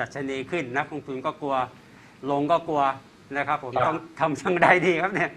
ดัชนีขึ้นนักลงทุนก็กลัว ลงก็กลัวนะครับผมครับต้องทำช่างใดดีครับเนี่ย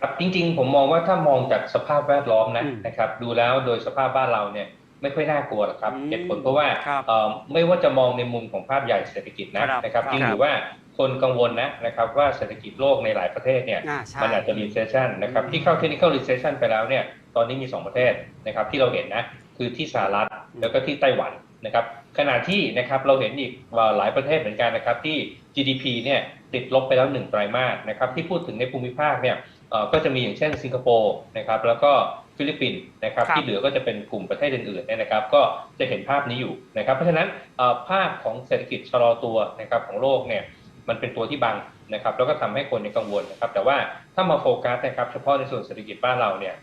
ครับจริง ๆ ผมมองว่าถ้ามองจากสภาพแวดล้อมนะอืมนะครับ ดูแล้วโดยสภาพบ้านเราเนี่ยไม่ค่อยน่ากลัวหรอกครับอืมเหตุผลเพราะว่าครับเอ่อไม่ว่าจะมองในมุมของภาพใหญ่เศรษฐกิจนะครับนะครับครับจริงหรือว่าคนกังวลนะนะครับว่าเศรษฐกิจโลกในหลายประเทศเนี่ยอ่าใช่มันอาจจะ recession นะครับอืมที่เข้า technical recession ไปแล้วเนี่ยตอนนี้มี 2 ประเทศนะครับที่เราเห็นนะคือที่สหรัฐอืมแล้วก็ที่ไต้หวัน นะครับขณะที่นะครับเราเห็นอีกว่าหลายประเทศเหมือนกันนะครับที่ GDP เนี่ยติดลบไปแล้วหนึ่งไตรมาสนะครับที่พูดถึงในภูมิภาคเนี่ยเอ่อก็จะมีอย่างเช่นสิงคโปร์นะครับแล้วก็ฟิลิปปินส์นะครับครับที่เหลือก็จะเป็นกลุ่มประเทศอื่นๆเนี่ยนะครับก็จะเห็นภาพนี้อยู่นะครับเพราะฉะนั้นเอ่อภาพของเศรษฐกิจชะลอตัวนะครับของโลกเนี่ยมันเป็นตัวที่บังนะครับแล้วก็ทำให้คนในยกังวลนะครับแต่ว่าถ้ามาโฟกัสนะครับเฉพาะในส่วนเศรษฐกิจบ้านเราเนี่ย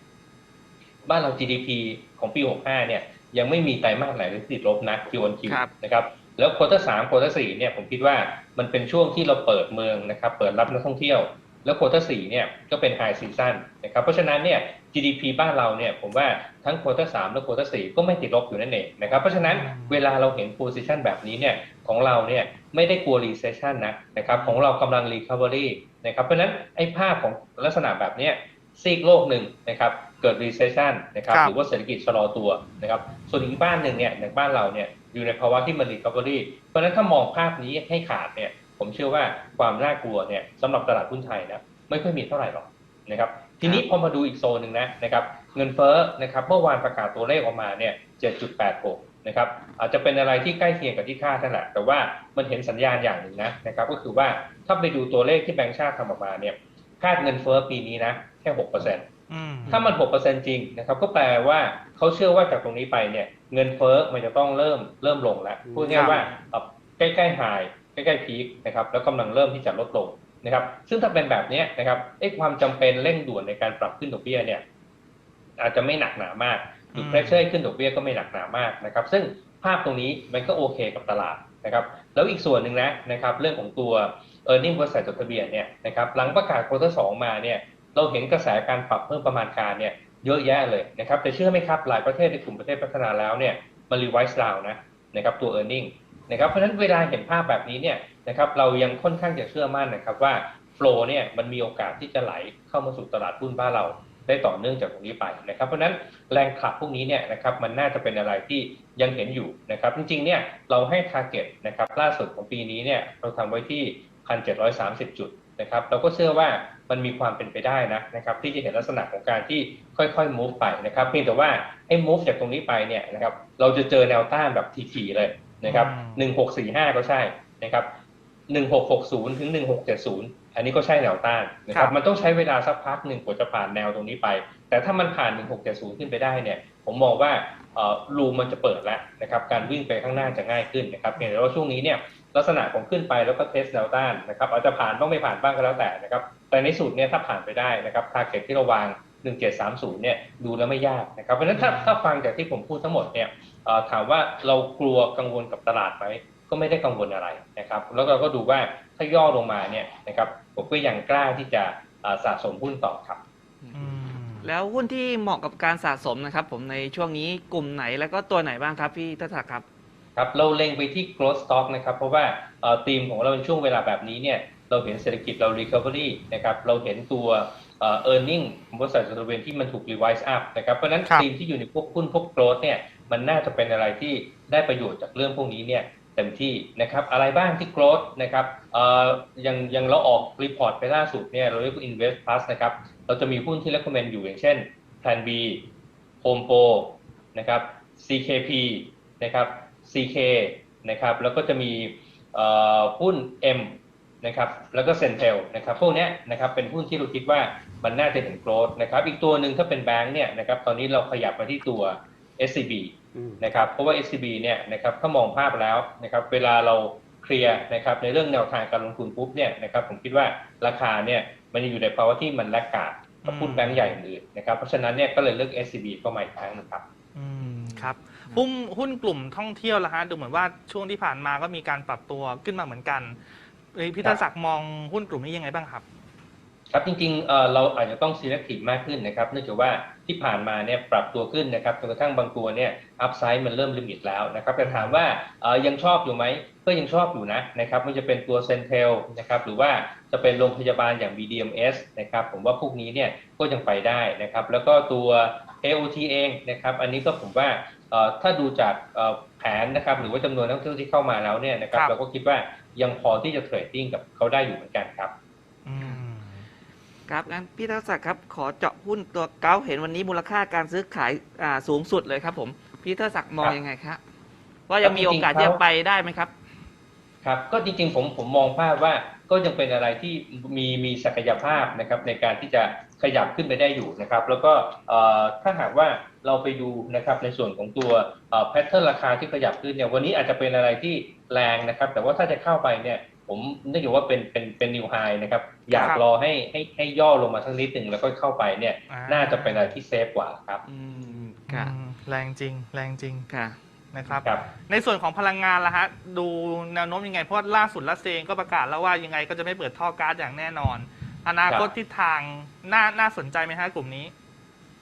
บ้านเรา GDP ของปี 65 เนี่ย ยังไม่มีไตรมาสไหนที่ติดลบนะ Q on Q ครับนะครับแล้วควอเตอร์สามควอเตอร์สี่เนี่ยผมคิดว่ามันเป็นช่วงที่เราเปิดเมืองนะครับเปิดรับนักท่องเที่ยว แล้วควอเตอร์สี่เนี่ยก็เป็นไฮซีซันนะครับเพราะฉะนั้นเนี่ย GDP บ้านเราเนี่ยผมว่าทั้งควอเตอร์สามและควอเตอร์สี่ก็ไม่ติดลบอยู่นั่นเองนะครับเพราะฉะนั้นเวลาเราเห็น position แบบนี้เนี่ยของเราเนี่ยไม่ได้กลัว recession นะนะครับของเรากำลัง recovery นะครับเพราะฉะนั้นไอ้ภาพของลักษณะแบบเนี้ยซีกโลกหนึ่งนะครับ เกิด recession นะครับครับหรือว่าเศรษฐกิจชะลอตัวนะครับส่วนอีกบ้านหนึ่งเนี่ยอย่างบ้านเราเนี่ยอยู่ในภาวะที่มัน recovery เพราะฉะนั้นถ้ามองภาพนี้ให้ขาดเนี่ยผมเชื่อว่าความน่ากลัวเนี่ยสำหรับตลาดหุ้นไทยนะไม่ค่อยมีเท่าไหร่หรอกนะครับทีนี้พอมาดูอีกโซนหนึ่งนะนะครับเงินเฟ้อนะครับเมื่อวานประกาศตัวเลขออกมาเนี่ย 7.86 นะครับอาจจะเป็นอะไรที่ใกล้เคียงกับที่คาดนั่นแหละแต่ว่ามันเห็นสัญญาณอย่างหนึ่งนะนะครับก็คือว่าถ้าไปดูตัวเลขที่แบงก์ชาติทำออกมาเนี่ยคาดเงินเฟ้อปีนี้นะแค่6%อืม ถ้ามัน6%จริงนะครับก็แปลว่าเขาเชื่อว่าจากตรงนี้ไปเนี่ย เงินเฟ้อมันจะต้องเริ่มเริ่มลงแล้วพูดง่ายๆว่าเอ่อใกล้ๆไฮใกล้ๆพีคนะครับแล้วกำลังเริ่มที่จะลดลงนะครับ ซึ่งถ้าเป็นแบบเนี้ยนะครับไอ้ความจำเป็นเร่งด่วนในการปรับขึ้นดอกเบี้ยเนี่ย อาจจะไม่หนักหนามากหรืออืมเพรสเชอร์ขึ้นดอกเบี้ยก็ไม่หนักหนามากนะครับ ซึ่งภาพตรงนี้มันก็โอเคกับตลาดนะครับ แล้วอีกส่วนหนึ่งนะนะครับ เรื่องของตัว e a r n i n g บริษัทจดทะเบียนเนี่ยนะครับหลังประกาศควอเตอร์สองมาเนี่ย เราเห็นกระแสการปรับเพิ่มประมาณการเนี่ยเยอะแยะเลยนะครับแต่เชื่อไหมครับหลายประเทศในกลุ่มประเทศพัฒนาแล้วเนี่ยมันรีไวซ์ดาวนะนะครับตัว e a r n i n g นะครับเพราะฉะนั้นเวลาเห็นภาพแบบนี้เนี่ยนะครับเรายังค่อนข้างจะเชื่อมั่นนะครับว่าโฟล์เนี่ยมันมีโอกาสที่จะไหลเข้ามาสู่ตลาดหุ้นบ้านเราได้ต่อเนื่องจากตรงนี้ไปนะครับเพราะฉะนั้นแรงขับพวกนี้เนี่ยนะครับมันน่าจะเป็นอะไรที่ยังเห็นอยู่นะครับจริงๆเนี่ยเราให้ target นะครับล่าสุดของปีนี้เนี่ยเราทำไว้ที่ 1,730 จุดนะครับเราก็เชื่อว่า มันมีความเป็นไปได้นะนะครับที่จะเห็นลักษณะของการที่ค่อยๆ move ไปนะครับเพียงแต่ว่าให้ move จากตรงนี้ไปเนี่ยนะครับเราจะเจอแนวต้านแบบทีๆเลยนะครับอืม1645ก็ใช่นะครับ1660ถึง1670อันนี้ก็ใช่แนวต้านนะคครัรับบมันต้องใช้เวลาสักพักหนึ่งกว่าจะผ่านแนวตรงนี้ไป แต่ถ้ามันผ่าน 1670 ขึ้นไปได้เนี่ยผมมองว่าเอ่อรูมันจะเปิดแล้วนะครับการวิ่งไปข้างหน้าจะง่ายขึ้นนะครับเพียงแต่ว่าช่วงนี้เนี่ย ลักษณะของขึ้นไปแล้วก็เทสแนวต้านนะครับอาจจะผ่านบ้างไม่ผ่านบ้างก็แล้วแต่นะครับแต่ในสุดเนี่ยถ้าผ่านไปได้นะครับทาร์เก็ตที่เราวาง 1730 เนี่ยดูแล้วไม่ยากนะครับเพราะฉะนั้นถ้าถ้าฟังจากที่ผมพูดทั้งหมดเนี่ยเอ่อถามว่าเรากลัวกังวลกับตลาดไหมก็ไม่ได้กังวลอะไรนะครับแล้วเราก็ดูว่าถ้าย่อลงมาเนี่ยนะครับผมก็ยังกล้าที่จะเอ่อสะสมหุ้นต่อครับอืมแล้วหุ้นที่เหมาะกับการสะสมนะครับ ผมในช่วงนี้กลุ่มไหนแล้วก็ตัวไหนบ้างครับพี่ทัศน์ครับ ครับเราเล็งไปที่ growth stock นะครับ เพราะว่าเอ่อธีมของเราในช่วงเวลาแบบนี้เนี่ยเราเห็นเศรษฐกิจเรา recovery นะครับเราเห็นตัวเอ่อ earning ของบริษัทจดทะเบียนที่มันถูก revise up นะครับเพราะฉะนั้นครับธีมที่อยู่ในพวกหุ้นพวก growth เนี่ยมันน่าจะเป็นอะไรที่ได้ประโยชน์จากเรื่องพวกนี้เนี่ยเต็มที่นะครับอะไรบ้างที่ growth นะครับเอ่อยังยังเราออกรีพอร์ตไปล่าสุดเนี่ยเราเรียกว่า invest plus นะครับเราจะมีหุ้นที่ recommend อยู่อย่างเช่น plan B home pro นะครับ CKP นะครับ CK นะครับแล้วก็จะมีเอ่อหุ้น M นะครับแล้วก็เซนเทลนะครับพวกเนี้ยนะครับเป็นหุ้นที่เราคิดว่ามันน่าจะเห็นโกรธนะครับอีกตัวหนึ่งถ้าเป็นแบงค์เนี่ยนะครับตอนนี้เราขยับมาที่ตัว SCB อืมนะครับเพราะว่า SCB เนี่ยนะครับถ้ามองภาพแล้วนะครับเวลาเราเคลียร์นะครับในเรื่องแนวทางการลงทุนปุ๊บเนี่ยนะครับผมคิดว่าราคาเนี่ยมันยังอยู่ในภาวะที่มันแลกกาดกับหุ้นแบงค์ใหญ่อื่นๆนะครับเพราะฉะนั้นเนี่ยก็เลยเลือก SCB เข้ามาอีกครั้งหนึงครับ อืมครับหุ้นหุ้นกลุ่มท่องเที่ยวละฮะดูเหมือนว่าช่วงที่ผ่านมาก็มีการปรับตัวขึ้นมาเหมือนกันเอ้ยพี่ครัทับศน์มองหุ้นกลุ่มนี้ยังไงบ้างครับ ครับจริงๆเอ่อเราอาจจะต้อง selective มากขึ้นนะครับเนื่องจากว่าที่ผ่านมาเนี่ยปรับตัวขึ้นนะครับจนกระทั่งบางตัวเนี่ย upside มันเริ่มลิมิตแล้วนะครับแต่ถามว่าเอ่อยังชอบอยู่ไหมก็ยังชอบอยู่นะนะครับมันจะเป็นตัว Centel นะครับหรือว่าจะเป็นโรงพยาบาลอย่าง BDMS นะครับผมว่าพวกนี้เนี่ยก็ยังไปได้นะครับแล้วก็ตัว AOT เองนะครับอันนี้ก็ผมว่าเอ่อถ้าดูจากเอ่อแผนนะครับหรือว่าจำนวนนักท่องเที่ยวที่เข้ามาแล้วเนี่ยนะครับครับเราก็คิดว่ายังพอที่จะเทรดดิ้งกับเขาได้อยู่เหมือนกันครับอืมครับงั้นพี่ทักษะครับขอเจาะหุ้นตัวเก้าเห็นวันนี้มูลค่าการซื้อขายอ่าสูงสุดเลยครับผมพี่ทักษะมองครับยังไงครับว่ายังมีโอกาสจริงๆจะไปได้ไหมครับ ครับ ก็จริงๆผมผมมองภาพว่าก็ยังเป็นอะไรที่มีมีศักยภาพนะครับในการที่จะ ขยับขึ้นไปได้อยู่นะครับ แล้วก็เอ่อถ้าหากว่าเราไปดูนะครับในส่วนของตัวแพทเทิร์นราคาที่ขยับขึ้นเนี่ยวันนี้อาจจะเป็นอะไรที่แรงนะครับ แต่ว่าถ้าจะเข้าไปเนี่ยผมนึกอยู่ว่าเป็นเป็นเป็นนิวไฮนะครับ อยากครับรอให้ให้ให้ย่อลงมาสักนิดหนึ่งแล้วก็เข้าไปเนี่ยอ่าน่าจะเป็นอะไรที่เซฟกว่าครับอืมค่ะอืมแรงจริง แรงจริงค่ะนะครับครับในส่วนของพลังงานล่ะฮะดูแนวโน้มยังไงเพราะว่าล่าสุดรัสเซียเองก็ประกาศแล้วว่ายังไงก็จะไม่เปิดท่อก๊าซอย่างแน่นอน อนาคตครับทิศทางน่าน่าสนใจไหมฮะกลุ่มนี้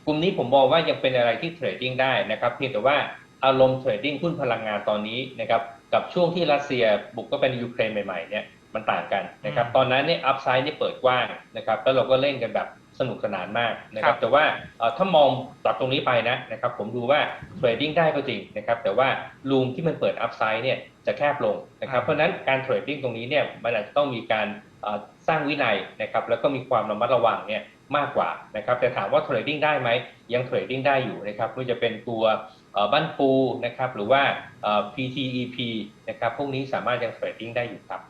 กลุ่มนี้ผมมองว่ายังเป็นอะไรที่เทรดดิ้งได้นะครับเพียงแต่ว่าอารมณ์เทรดดิ้งหุ้นพลังงานตอนนี้นะครับกับช่วงที่รัสเซียบุกก็เป็นยูเครนใหม่ๆเนี่ยมันต่างกันนะครับอืมตอนนั้นเนี่ยอัพไซด์นี่เปิดกว้างนะครับแล้วเราก็เล่นกันแบบสนุกสนานมากนะคครัรับบแต่ว่าเอ่อถ้ามองจากตรงนี้ไปนะนะครับผมดูว่าเทรดดิ้งได้ก็จริงนะครับแต่ว่ารูมที่มันเปิดอัพไซด์เนี่ยจะแคบลงนะครับเพราะฉะนั้นการเทรดดิ้งตรงนี้เนี่ยมันอาจจะต้องมีการเอ่อ สร้างวินัยนะครับแล้วก็มีความระมัดระวังเนี่ยมากกว่านะครับแต่ถามว่าเทรดดิ้งได้ไหมยังเทรดดิ้งได้อยู่นะครับไม่ว่าจะเป็นตัวเอ่อบ้านปูนะครับหรือว่า PTEP นะครับพวกนี้สามารถยังเทรดดิ้งได้อยู่ครับ